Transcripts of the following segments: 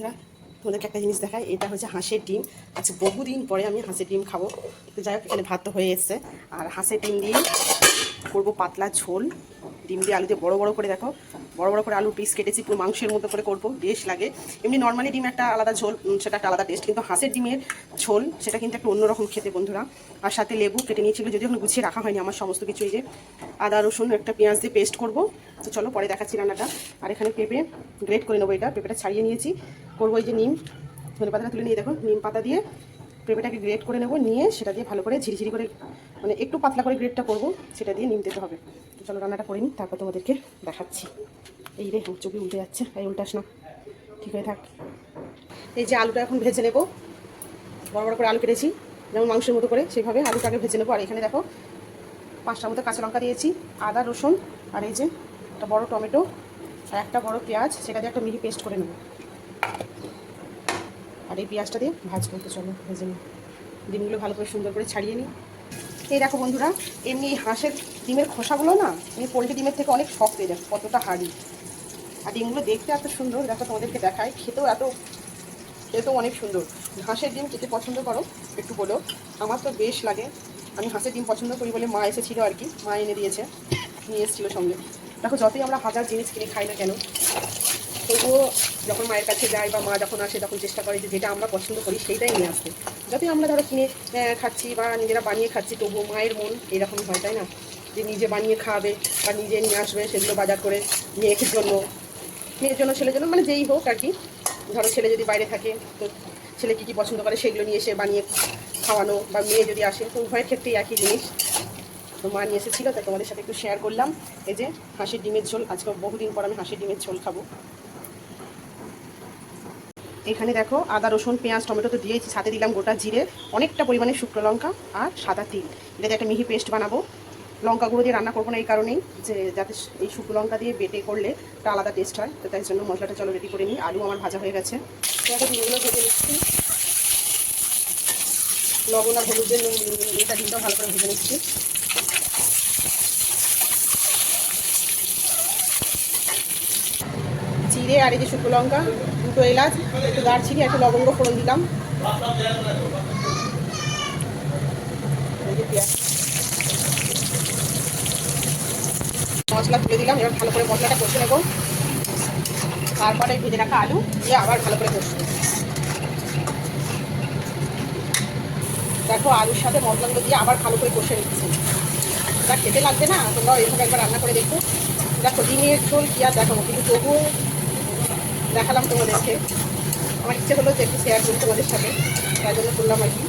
বন্ধুরা, তোমাদেরকে একটা জিনিস দেখায় এটা হচ্ছে হাঁসের ডিম। আচ্ছা বহুদিন পরে আমি হাঁসের ডিম খাব। তো যাই হোক, এখানে ভাত তো হয়ে এসছে। আর হাঁসের ডিম দিয়ে করব পাতলা ঝোল। ডিম দিয়ে আলু দিয়ে বড় বড়ো করে দেখো। বড় বড় করে আলু পিস কেটেছি, পুরো মাংসের মতো করে করব, বেশ লাগে। এমনি নর্মালি ডিম একটা আলাদা ঝোল সেটা একটা আলাদা টেস্ট কিন্তু হাঁসের ডিমের ঝোল, সেটা কিন্তু একটু অন্যরকম খেতে বন্ধুরা। আর সাথে লেবু কেটে নিয়েছিল যদি এখন গুছিয়ে রাখা হয়নি, আমার সমস্ত কিছু এই যে আদা, রসুন, একটা পেঁয়াজ দিয়ে পেস্ট করব। তো চলো পরে দেখাচ্ছি রান্নাটা। আর এখানে পেঁপে গ্রেট করে নেব এটা, পেঁপেটা ছাড়িয়ে নিয়েছি। করব এই যে নিম, ধনে পাতাটা তুলে নিয়ে দেখো, নিম পাতা দিয়ে পেঁপেটাকে গ্রেট করে নেব, নিয়ে সেটা দিয়ে ভালো করে ঝিরিঝিরি করে মানে একটু পাতলা করে গ্রেটটা করব, সেটা দিয়ে নিম দিতে হবে। তো চলো রান্নাটা করে নিই, তারপর তোমাদেরকে দেখাচ্ছি। এই রে চোখে উল্টে যাচ্ছে। এই উল্টাস না। ঠিক হয়ে থাক। এই যে আলুটা এখন ভেজে নেব। বড় বড় করে আলু কেটেছি। যেমন মাংসের মতো করে সেইভাবে আলুটাকে ভেজে নেব। আর এখানে দেখো, পাঁচটার মতো কাঁচা লঙ্কা দিয়েছি, আদা, রসুন আর এই যে একটা বড় টমেটো আর একটা বড় পেঁয়াজ, সেটা দিয়ে একটা মিহি পেস্ট করে নেব। আর এই পেঁয়াজটা দিয়ে ভাজ করতে চলো, ভেজে নিই। ডিমগুলো ভালো করে সুন্দর করে ছাড়িয়ে নিই। এই দেখো বন্ধুরা, এমনি হাঁসের ডিমের খোসাগুলো না এই পোলট্রি ডিমের থেকে অনেক শক্ত, এই দেখো কতটা হাড়ি। আর ডিমগুলো দেখতে এত সুন্দর, দেখো তোমাদেরকে দেখায় খেতেও এত, খেতেও অনেক সুন্দর। হাঁসের ডিম খেতে পছন্দ করো, একটু বলো। আমার তো বেশ লাগে। আমি হাঁসের ডিম পছন্দ করি বলে মা এসেছিল আর কি, মা এনে দিয়েছে, নিয়ে এসেছিল সঙ্গে। দেখো যতই আমরা হাজার জিনিস কিনে খাই না কেন, তবুও যখন মায়ের কাছে যাই বা মা যখন আসে, তখন চেষ্টা করে যে যেটা আমরা পছন্দ করি সেইটাই নিয়ে আসতে। যতই আমরা ধরো কিনে খাচ্ছি বা নিজেরা বানিয়ে খাচ্ছি, তবুও মায়ের মন এরকম হয়, তাই না? যে নিজে বানিয়ে খাওয়াবে বা নিজে নিয়ে আসবে সেগুলো বাজার করে মেয়ের জন্য মেয়ের জন্য, ছেলের জন্য মানে যেই হোক আর কি। ধরো ছেলে যদি বাইরে থাকে, তো ছেলে কী কী পছন্দ করে সেগুলো নিয়ে এসে বানিয়ে খাওয়ানো, বা মেয়ে যদি আসে, তো উভয়ের ক্ষেত্রেই একই জিনিস। তো মা নিয়ে এসেছিল তাই তোমাদের সাথে একটু শেয়ার করলাম। এই যে হাঁসের ডিমের ঝোল আজকে বহুদিন পর আমি হাঁসের ডিমের ঝোল খাব। এখানে দেখো, আদা, রসুন, পেঁয়াজ, টমেটো তো দিয়েছি, সাথে দিলাম গোটা জিরে, অনেকটা পরিমাণে শুকনো লঙ্কা আর সাদা তিল। এটা দিয়ে একটা মিহি পেস্ট বানাবো। লঙ্কা গুঁড়ো দিয়ে রান্না করব না এই কারণেই যে যাতে এই শুকনো লঙ্কা দিয়ে বেটে করলে একটা আলাদা টেস্ট হয়। তো তাই জন্য মশলাটা চলো রেডি করে নিই। আলু আমার ভাজা হয়ে গেছে। তো ভেজে নিচ্ছি। লবণ আর হলুদের এটা ডিমটাও ভালো করে ভেজে নিচ্ছি। জিরে আর এই যে শুকনো লঙ্কা, দুটো এলাচ, একটু দারচিনি, একটু লবঙ্গ ফোড়ন দিলাম। মশলা তুলে দিলাম, এবার ভালো করে মশলাটা কষে নেব। তারপরে ভেজে রাখা আলু, দিয়ে আবার ভালো করে কষবো দেখো, আলুর সাথে মশলাগুলো দিয়ে আবার ভালো করে কষে নিচ্ছি। এটা খেতে লাগবে না তোমরা এইভাবে একবার রান্না করে দেখো। দেখো, ডিমের ঝোল কি আর দেখো কিন্তু তবুও দেখালাম তোমাদেরকে। আমার ইচ্ছে হলো যে একটু শেয়ার করি তোমাদের সাথে, তাই জন্য করলাম আর কি।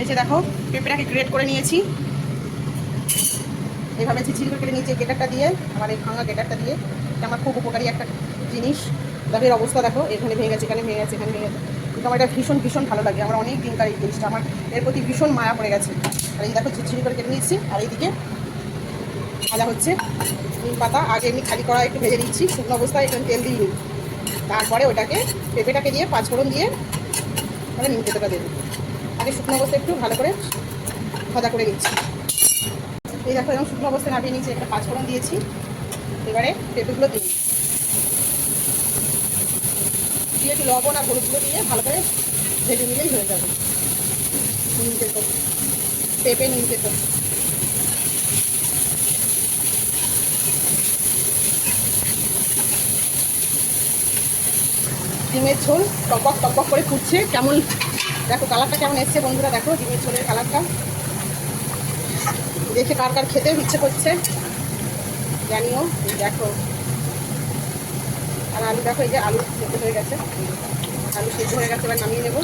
এই যে দেখো, পেঁপেটাকে গ্রেট করে নিয়েছি। ঝিঝিরি করে কেটে এই গেটারটা দিয়ে, আমার এই ভাঙা গেটারটা দিয়ে। এটা আমার খুব উপকারী একটা জিনিস। এর অবস্থা দেখো, এখানে ভেঙে গেছে, এখানে ভেঙে গেছে, এখানে ভেঙে গেছে। কিন্তু আমার এটা ভীষণ ভীষণ ভালো লাগে। আমার অনেক দিনকার এই জিনিসটা, আমার এর প্রতি ভীষণ মায়া পড়ে গেছে। আর এই দেখো ঝিঝিরি করে কেটে নিয়েছি, আর এইদিকে ভাজা হচ্ছে নিম পাতা। আগে এমনি খালি করা একটু ভেজে দিচ্ছি শুকনো অবস্থায় একটু তেল দিয়ে নিই তারপরে ওটাকে পেঁপেটাকে দিয়ে পাঁচফোড়ন দিয়ে মানে নিম পেঁপেটা দেবো আগে শুকনো অবস্থায় একটু ভালো করে ভাজা করে নিচ্ছি। এই দেখো, এরকম শুকনো অবস্থায় নামিয়ে নিয়েছি, একটা পাঁচফোড়ন দিয়েছি। এবারে পেঁপেগুলো দিই দিয়ে একটু লবণ আর হলুদগুলো দিয়ে ভালো করে ভেজে নিলেই হয়ে যাবে। নিম পেঁপে পেঁপে নিম পেঁপে ডিমের ঝোল টপক টপক করে ফুটছে। কেমন দেখো কালারটা কেমন এসছে বন্ধুরা, দেখো, ডিমের ঝোলের কালারটা দেখে কার কার খেতে ইচ্ছে করছে। জানিও দেখো। আর আলু দেখো, এই যে আলু সেদ্ধ হয়ে গেছে। আলু সেদ্ধ হয়ে গেছে, এবার নামিয়ে নেব।